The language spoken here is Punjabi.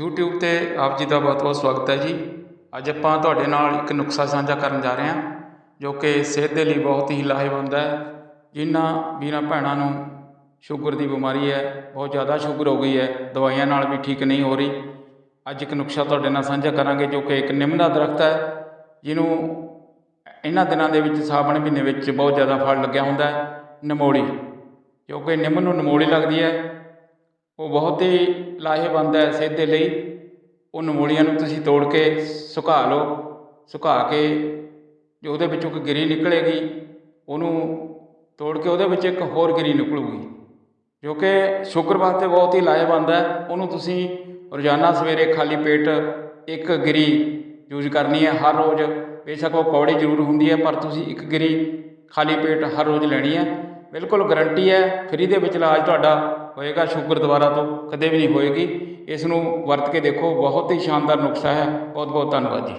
YouTube ਤੇ ਆਪ ਜੀ ਦਾ ਬਹੁਤ-ਬਹੁਤ ਸਵਾਗਤ ਹੈ ਜੀ। ਅੱਜ ਆਪਾਂ ਤੁਹਾਡੇ ਨਾਲ ਇੱਕ ਨੁਸਖਾ ਸਾਂਝਾ ਕਰਨ ਜਾ ਰਹੇ ਹਾਂ, ਜੋ ਕਿ ਸਿਹਤ ਦੇ ਲਈ ਬਹੁਤ ਹੀ ਲਾਹੇਵੰਦ ਹੈ। ਜਿਨ੍ਹਾਂ ਵੀਰਾਂ ਭੈਣਾਂ ਨੂੰ ਸ਼ੂਗਰ ਦੀ ਬਿਮਾਰੀ ਹੈ, ਬਹੁਤ ਜ਼ਿਆਦਾ ਸ਼ੂਗਰ ਹੋ ਗਈ ਹੈ, ਦਵਾਈਆਂ ਨਾਲ ਵੀ ਠੀਕ ਨਹੀਂ ਹੋ ਰਹੀ। ਅੱਜ ਇੱਕ ਨੁਸਖਾ ਤੁਹਾਡੇ ਨਾਲ ਸਾਂਝਾ ਕਰਾਂਗੇ, ਜੋ ਕਿ ਇੱਕ ਨਿੰਮ ਦਾ ਦਰਖਤ ਹੈ, ਜਿਹਨੂੰ ਇਹਨਾਂ ਦਿਨਾਂ ਦੇ ਵਿੱਚ ਸਾਵਣ ਮਹੀਨੇ ਵਿੱਚ ਬਹੁਤ ਜ਼ਿਆਦਾ ਫਲ ਲੱਗਿਆ ਹੁੰਦਾ ਹੈ ਨਮੋੜੀ ਜੋ ਨਿੰਮ ਨੂੰ ਨਮੋਲੀ ਲੱਗਦੀ ਹੈ ਉਹ ਬਹੁਤ ਹੀ ਲਾਹੇਵੰਦ ਹੈ ਸਿਹਤ ਦੇ ਲਈ। ਉਹ ਨਮੂਲੀਆਂ ਨੂੰ ਤੁਸੀਂ ਤੋੜ ਕੇ ਸੁਕਾ ਲਓ, ਸੁਕਾ ਕੇ ਜੋ ਉਹਦੇ ਵਿੱਚੋਂ ਇੱਕ ਗਿਰੀ ਨਿਕਲੇਗੀ, ਉਹਨੂੰ ਤੋੜ ਕੇ ਉਹਦੇ ਵਿੱਚ ਇੱਕ ਹੋਰ ਗਿਰੀ ਨਿਕਲੂਗੀ। ਜੋ ਕਿ ਸ਼ੂਗਰ ਵਾਸਤੇ ਬਹੁਤ ਹੀ ਲਾਹੇਵੰਦ ਹੈ। ਉਹਨੂੰ ਤੁਸੀਂ ਰੋਜ਼ਾਨਾ ਸਵੇਰੇ ਖਾਲੀ ਪੇਟ ਇੱਕ ਗਿਰੀ ਯੂਜ਼ ਕਰਨੀ ਹੈ ਹਰ ਰੋਜ਼। ਬੇਸ਼ੱਕ ਉਹ ਕੌੜੀ ਜ਼ਰੂਰ ਹੁੰਦੀ ਹੈ, ਪਰ ਤੁਸੀਂ ਇੱਕ ਗਿਰੀ ਖਾਲੀ ਪੇਟ ਹਰ ਰੋਜ਼ ਲੈਣੀ ਹੈ। ਬਿਲਕੁਲ ਗਰੰਟੀ ਹੈ, ਫ੍ਰੀ ਦੇ ਵਿੱਚ ਇਲਾਜ ਤੁਹਾਡਾ ਹੋਏਗਾ ਸ਼ੂਗਰ ਦੁਬਾਰਾ ਤੋਂ, ਕਦੇ ਵੀ ਨਹੀਂ ਹੋਏਗੀ। ਇਸ ਨੂੰ ਵਰਤ ਕੇ ਦੇਖੋ, ਬਹੁਤ ਹੀ ਸ਼ਾਨਦਾਰ ਨੁਸਖਾ ਹੈ। ਬਹੁਤ ਬਹੁਤ ਧੰਨਵਾਦ ਜੀ।